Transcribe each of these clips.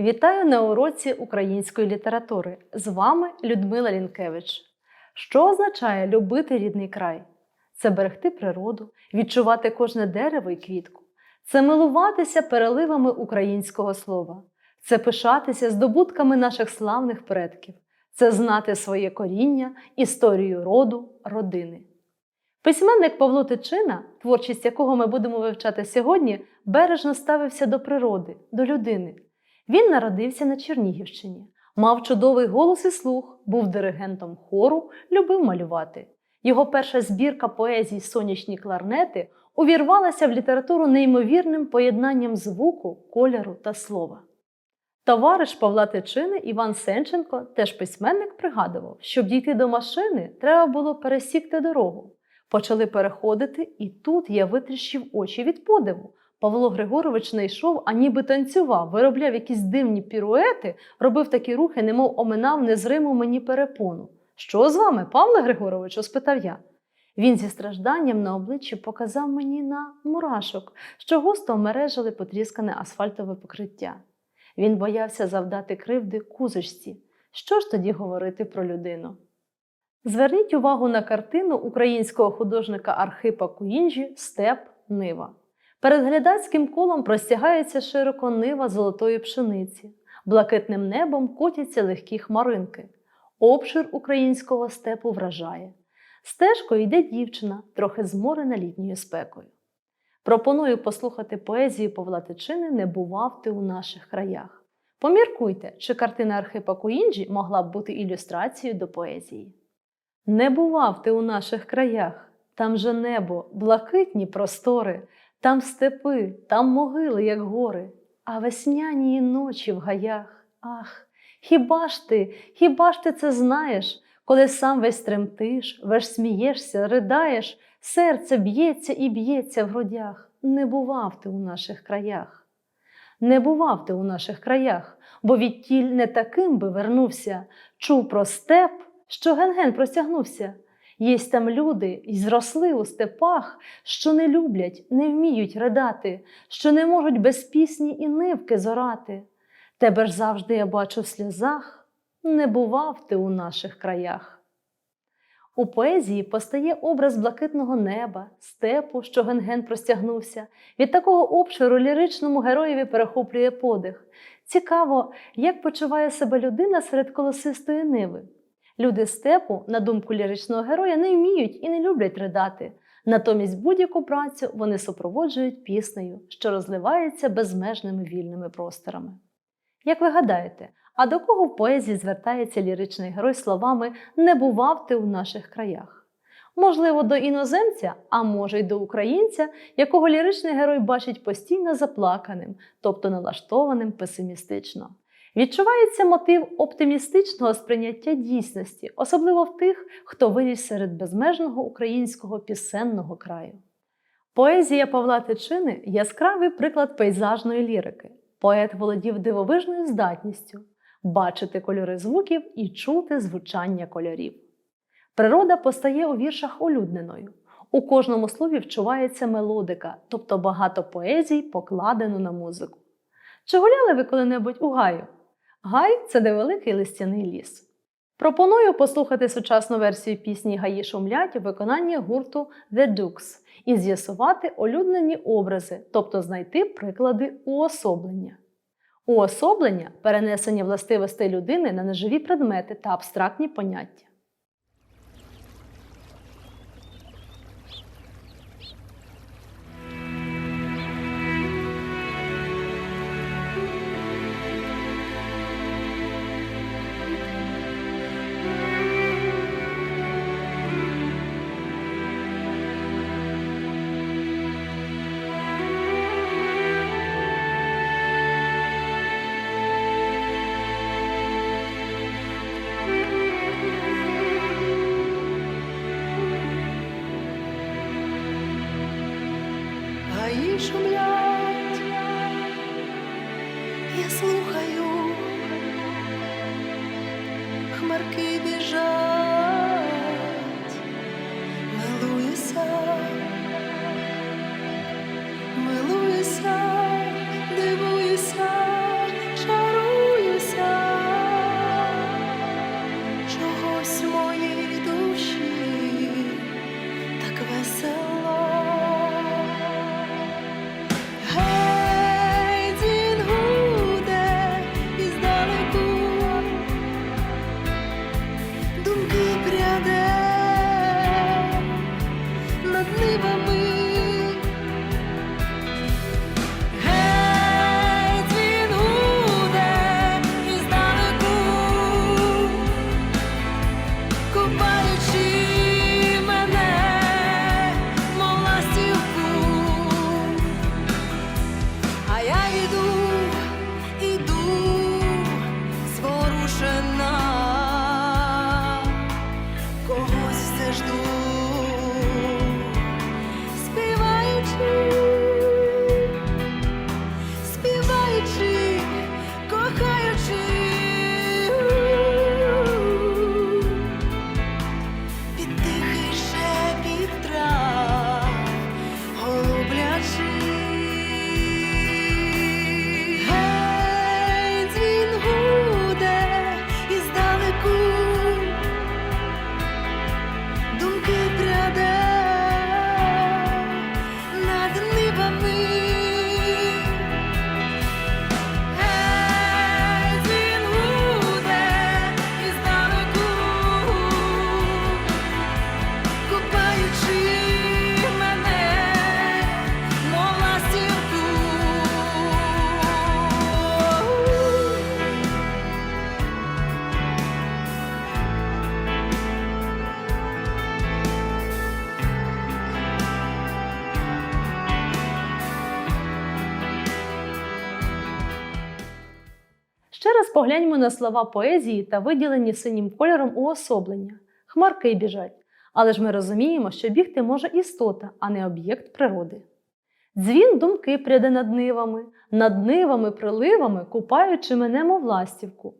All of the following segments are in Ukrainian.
Вітаю на уроці української літератури. З вами Людмила Лінкевич. Що означає любити рідний край? Це берегти природу, відчувати кожне дерево і квітку, це милуватися переливами українського слова, це пишатися здобутками наших славних предків, це знати своє коріння, історію роду, родини. Письменник Павло Тичина, творчість якого ми будемо вивчати сьогодні, бережно ставився до природи, до людини. Він народився на Чернігівщині, мав чудовий голос і слух, був диригентом хору, любив малювати. Його перша збірка поезій Сонячні кларнети увірвалася в літературу неймовірним поєднанням звуку, кольору та слова. Товариш Павла Тичини Іван Сенченко, теж письменник, пригадував, щоб дійти до машини, треба було пересікти дорогу. Почали переходити, і тут я витріщив очі від подиву. Павло Григорович не йшов, а ніби танцював, виробляв якісь дивні піруети, робив такі рухи, немов оминав незриму мені перепону. Що з вами, Павле Григоровичу? спитав я. Він зі стражданням на обличчі показав мені на мурашок, що густо мережили потріскане асфальтове покриття. Він боявся завдати кривди кузочці. Що ж тоді говорити про людину? Зверніть увагу на картину українського художника Архипа Куінджі Степ Нива. Перед глядацьким колом простягається широко нива золотої пшениці, блакитним небом котяться легкі хмаринки. Обшир українського степу вражає. Стежкою йде дівчина, трохи зморена літньою спекою. Пропоную послухати поезію Павла Тичини Не бував ти у наших краях. Поміркуйте, чи картина Архипа Куінджі могла б бути ілюстрацією до поезії. Не бував ти у наших краях, там же небо, блакитні простори, там степи, там могили, як гори, а весняні ночі в гаях. Ах, хіба ж ти, хіба ж ти це знаєш, коли сам весь тремтиш, весь смієшся, ридаєш, серце б'ється і б'ється в грудях. Не бував ти у наших краях. Не бував ти у наших краях, бо відтіль не таким би вернувся, чув про степ, що ген-ген простягнувся. Єсть там люди й зросли у степах, що не люблять, не вміють ридати, що не можуть без пісні і нивки зорати. Тебе ж завжди я бачу в сльозах, не бував ти у наших краях. У поезії постає образ блакитного неба, степу, що ген-ген простягнувся. Від такого обширу ліричному героєві перехоплює подих. Цікаво, як почуває себе людина серед колосистої ниви. Люди степу, на думку ліричного героя, не вміють і не люблять ридати. Натомість будь-яку працю вони супроводжують піснею, що розливається безмежними вільними просторами. Як ви гадаєте, а до кого в поезії звертається ліричний герой словами Не бував ти у наших краях? Можливо, до іноземця, а може й до українця, якого ліричний герой бачить постійно заплаканим, тобто налаштованим песимістично. Відчувається мотив оптимістичного сприйняття дійсності, особливо в тих, хто виріс серед безмежного українського пісенного краю. Поезія Павла Тичини яскравий приклад пейзажної лірики. Поет володів дивовижною здатністю бачити кольори звуків і чути звучання кольорів. Природа постає у віршах улюдненою. У кожному слові вчувається мелодика, тобто багато поезій покладено на музику. Чи гуляли ви коли-небудь у гаю? Гай це невеликий листяний ліс. Пропоную послухати сучасну версію пісні Гаї шумлять у виконанні гурту The Dukes і з'ясувати олюднені образи, тобто знайти приклади уособлення. Уособлення перенесення властивостей людини на неживі предмети та абстрактні поняття. краї шумлять, я слухаю хмарки. Погляньмо на слова поезії та виділені синім кольором уособлення. Хмарки біжать. Але ж ми розуміємо, що бігти може істота, а не об'єкт природи. Дзвін думки пряде над нивами, над нивами, приливами, купаючи мене, мов ластівку.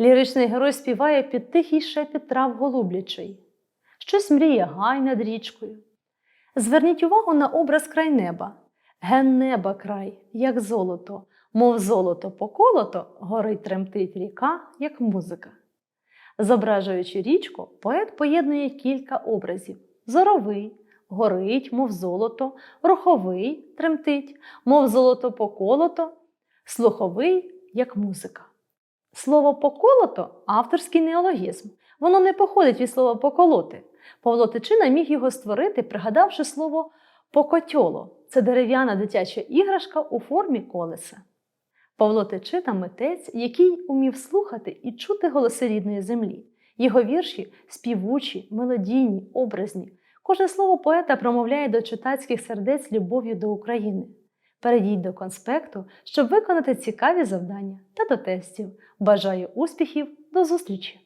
Ліричний герой співає під тихий шепіт трав голублячий. Щось мріє гай над річкою. Зверніть увагу на образ край неба. Ген неба край, як золото, мов золото поколото, горить тремтить ріка, як музика. Зображуючи річку, поет поєднує кілька образів: зоровий, горить, мов золото, руховий тремтить, мов золото поколото, слуховий, як музика. Слово поколото авторський неологізм. Воно не походить від слова поколоти. Павло Тичина міг його створити, пригадавши слово покотьоло це дерев'яна дитяча іграшка у формі колеса. Павло Тичина митець, який умів слухати і чути голоси рідної землі. Його вірші співучі, мелодійні, образні. Кожне слово поета промовляє до читацьких сердець любов'ю до України. Перейдіть до конспекту, щоб виконати цікаві завдання та до тестів. Бажаю успіхів, до зустрічі!